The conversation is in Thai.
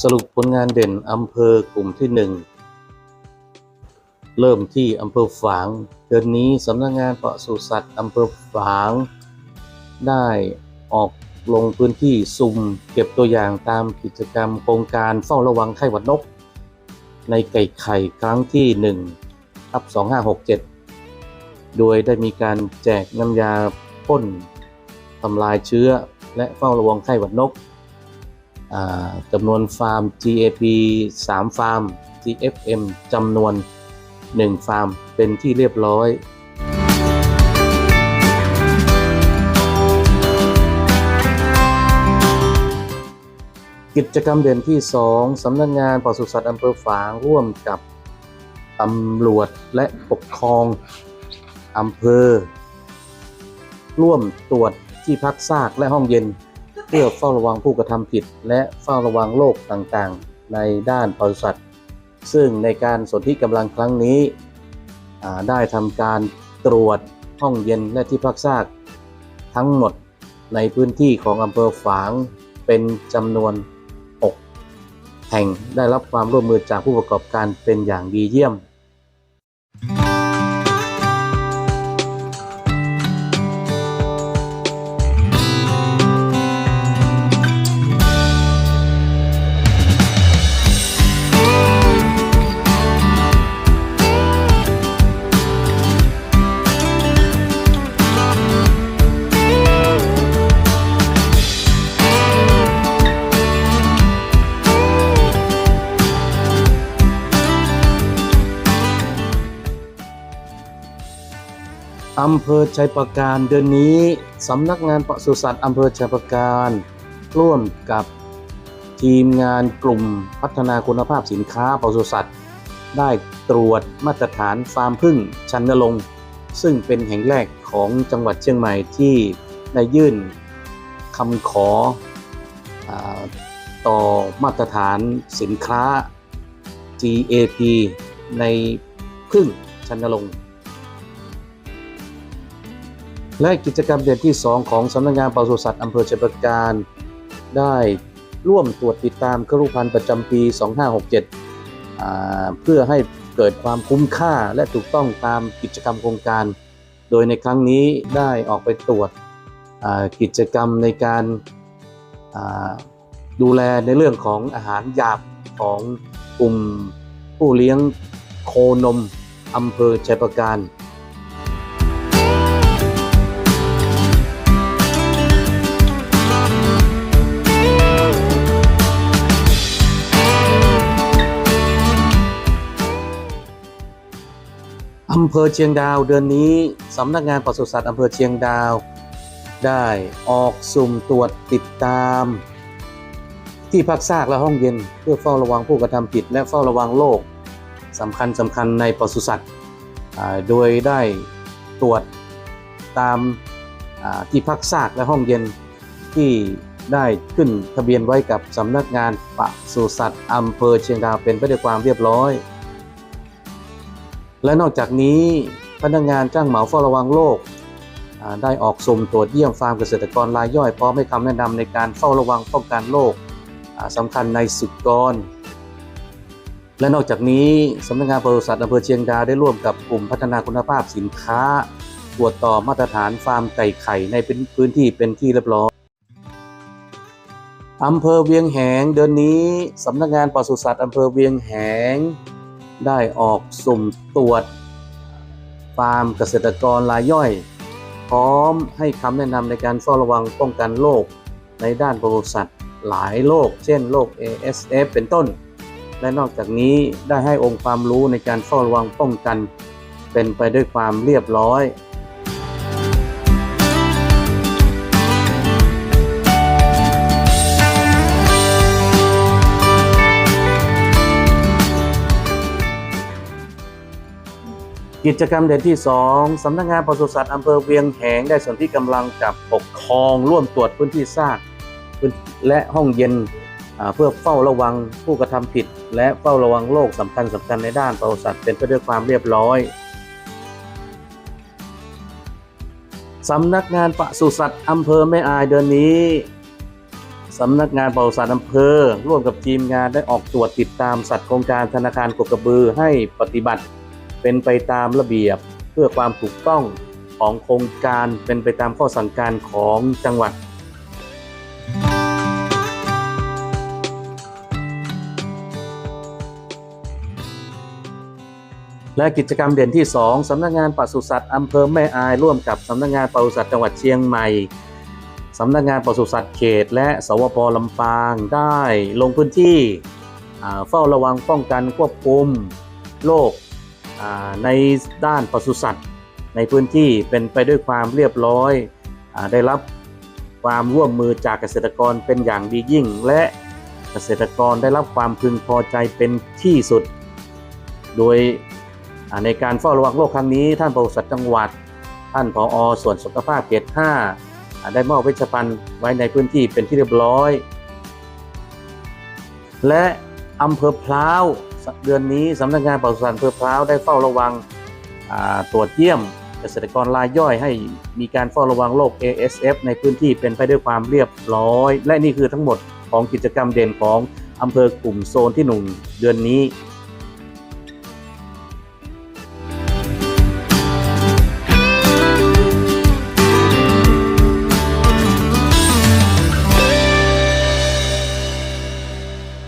สรุปผลงานเด่นอำเภอกลุ่มที่หนึ่งเริ่มที่อำเภอฝาง เดือนนี้สำนักงานปศุสัตว์อำเภอฝาง ได้ออกลงพื้นที่ซุ่มเก็บตัวอย่างตามกิจกรรมโครงการเฝ้าระวังไข้หวัดนก ในไก่ไข่ครั้งที่1ทับ2567 โดยได้มีการแจกน้ำยาพ่นทำลายเชื้อและเฝ้าระวังไข้หวัดนก จำนวนฟาร์ม GAP 3 ฟาร์ม GFM จำนวน 1 ฟาร์มเป็นที่เรียบร้อยกิจกรรมเด่นที่ 2 สำนักงานปศุสัตว์อำเภอฝางร่วมกับตำรวจและปกครองอำเภอ ร่วมตรวจที่พักซากและห้องเย็น พื่อเฝ้าระวังผู้กระทำผิด และเฝ้าระวังโรคต่างๆ ในด้านปศุสัตว์ ซึ่งในการสนธิกำลังครั้งนี้ได้ทำการตรวจห้องเย็นและที่พักซาก ทั้งหมดในพื้นที่ของอำเภอฝางเป็นจำนวน 6 แห่งได้รับความร่วมมือจากผู้ประกอบการเป็นอย่างดีเยี่ยม อำเภอชัยประการเดือนนี้สำนักงานปศุสัตว์อำเภอชัยประการ ร่วมกับทีมงานกลุ่มพัฒนาคุณภาพสินค้าปศุสัตว์ได้ตรวจมาตรฐานฟาร์มพึ่งชันนรงค์ซึ่งเป็นแห่งแรกของจังหวัดเชียงใหม่ที่ได้ยื่นคำขออต่อมาตรฐานสินค้า GAP ในพึ่งชันนรงค์ และกิจกรรมเด่นที่ 2 ของสำนักงานปศุสัตว์อำเภอเชัยประการ ได้ร่วมตรวจติดตามครุพันธ์ประจำปี 2567 เพื่อให้เกิดความคุ้มค่าและถูกต้องตามกิจกรรมโครงการ โดยในครั้งนี้ได้ออกไปตรวจกิจกรรมในการดูแลในเรื่องของอาหารหยาบของกลุ่มผู้เลี้ยงโคนมอำเภอชัยประการ อำเภอเชียงดาวเดือนนี้สำนักงานปศุสัตว์อำเภอเชียงดาว ได้ออกสุ่มตรวจติดตาม ที่พักซากและห้องเย็น เพื่อเฝ้าระวังผู้กระทำผิด และเฝ้าระวังโรคสำคัญสำคัญในปศุสัตว์โดยได้ตรวจตามที่พักซากและห้องเย็นที่ได้ขึ้นทะเบียนไว้กับสำนักงานปศุสัตว์อำเภอเชียงดาวเป็นไปด้วยความเรียบร้อย และนอกจากนี้พนักงานจ้างเหมาเฝ้าระวังโรคได้ออกสุ่มตรวจเยี่ยมฟาร์มเกษตรกรรายย่อยพร้อมให้คำแนะนำในการเฝ้าระวังป้องกันโรคสำคัญในสุกร และนอกจากนี้สำนักงานปศุสัตว์อำเภอเชียงดาวได้ร่วมกับกลุ่มพัฒนาคุณภาพสินค้าตรวจต่อมาตรฐานฟาร์มไก่ไข่ในพื้นที่เป็นที่เรียบร้อยอำเภอเวียงแหงเดือนนี้สำนักงานปศุสัตว์อำเภอเวียงแหง ได้ออกสุ่มตรวจฟาร์มเกษตรกรรายย่อย พร้อมให้คำแนะนำในการเฝ้าระวังป้องกันโรคในด้านปศุสัตว์หลายโรคเช่นโรค ASF เป็นต้น และนอกจากนี้ได้ให้องค์ความรู้ในการเฝ้าระวังป้องกัน เป็นไปด้วยความเรียบร้อย กิจกรรมเด่นที่ 2สำนักงานปศุสัตว์อำเภอเวียงแหงได้ส่วนที่กำลังกับปกครองร่วมตรวจพื้นที่ซากและห้องเย็นเพื่อเฝ้าระวังผู้กระทำผิด และเฝ้าระวังโรคสำคัญสำคัญในด้านปศุสัตว์เป็นไปด้วยความเรียบร้อยสำนักงานปศุสัตว์อำเภอแม่อายเดือนนี้สสำนักงานปศุสัตว์อำเภอ ร่วมกับทีมงานได้ออกตรวจติดตามสัตว์โครงการธนาคารกกระบือให้ปฏิบัติ เป็นไปตามระเบียบเพื่อความถูกต้องของโครงการเป็นไปตามข้อสั่งการของจังหวัด และกิจกรรมเด่นที่ 2สำนักงานปศุสัตว์อำเภอแม่อายร่วมกับสำนักงานปศุสัตว์จังหวัดเชียงใหม่สำนักงานปศุสัตว์เขต และสวปลำปางได้ลงพื้นที่เฝ้าระวังป้องกันควบคุมโรค ในด้านปศุสัตว์ ในพื้นที่เป็นไปด้วยความเรียบร้อยอได้รับความร่วมมือจากเกษตรกรเป็นอย่างดียิ่ง และเกษตรกรได้รับความพึงพอใจเป็นที่สุด โดยในการเฝ้าระวังโรคครั้งนี้ ท่านปศุสัตว์จังหวัด ท่านผอส่วนสุขภาพเขต5อ่าได้มอบเวชภัณฑ์ไว้ในพื้นที่เป็นที่เรียบร้อย และอำเภอพร้าว เดือนนี้สำนักงานปศุสัตว์อำเภอพร้าวได้เฝ้าระวังตรวจเยี่ยมเกษตรกรรายย่อยให้มีการเฝ้าระวังโรค ASF ในพื้นที่เป็นไปด้วยความเรียบร้อย และนี่คือทั้งหมดของกิจกรรมเด่นของอำเภอกลุ่มโซนที่หนึ่งเดือนนี้